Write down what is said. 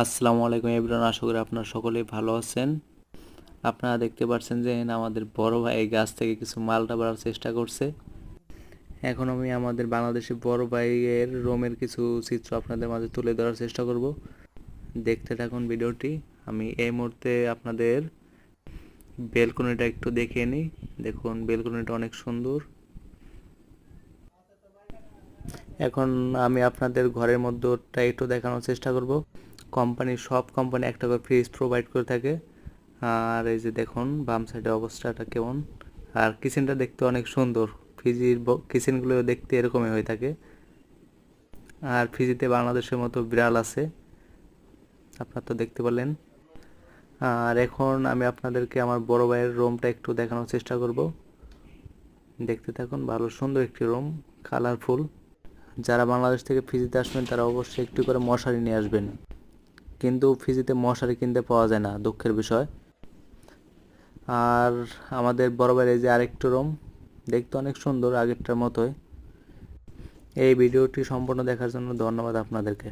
আসসালামু আলাইকুম এভরিওয়ান, আশা করি আপনারা সকলেই ভালো আছেন। আপনারা দেখতে পাচ্ছেন যে আমাদের বড় ভাই গাছ থেকে কিছু মালটা বাড়ার চেষ্টা করছে। এখন আমি আমাদের বাংলাদেশের বড় ভাইয়ের রোমের কিছু চিত্র আপনাদের মাঝে তুলে ধরার চেষ্টা করব। দেখতে থাকুন ভিডিওটি, আমি এই মুহূর্তে আপনাদের বেলকনিটা একটু দেখিয়ে নিই। দেখুন, বেলকনিটা অনেক সুন্দর। এখন আমি আপনাদের ঘরের মধ্যেটা একটু দেখানোর চেষ্টা করব। কোম্পানির সব কোম্পানি একটা করে ফ্রিজ প্রোভাইড করে থাকে। আর এই যে দেখুন, বাম সাইডে অবস্থাটা কেমন? আর কিচেনটা দেখতে অনেক সুন্দর। ফ্রিজির কিচেনগুলো দেখতে এরকমই হয়ে থাকে। আর ফ্রিজিতে বাংলাদেশের মতো বিড়াল আছে। আপনার তো দেখতে পেলেন। আর এখন আমি আপনাদেরকে আমার বড় ভাইয়ের রুমটা একটু দেখানোর চেষ্টা করব। দেখতে থাকুন, ভালো সুন্দর একটি রুম কালারফুল যারা বাংলাদেশ থেকে ফিজিতে আসবেন, তারা অবশ্যই একটু করে মশারি নিয়ে আসবেন। কিন্তু ফিজিতে মশারি কিনতে পাওয়া যায় না, দুঃখের বিষয়। আর আমাদের বড় বাইরে যে আরেকটু রুম, দেখতে অনেক সুন্দর, আগেরটার মতোই। এই ভিডিওটি সম্পূর্ণ দেখার জন্য ধন্যবাদ আপনাদেরকে।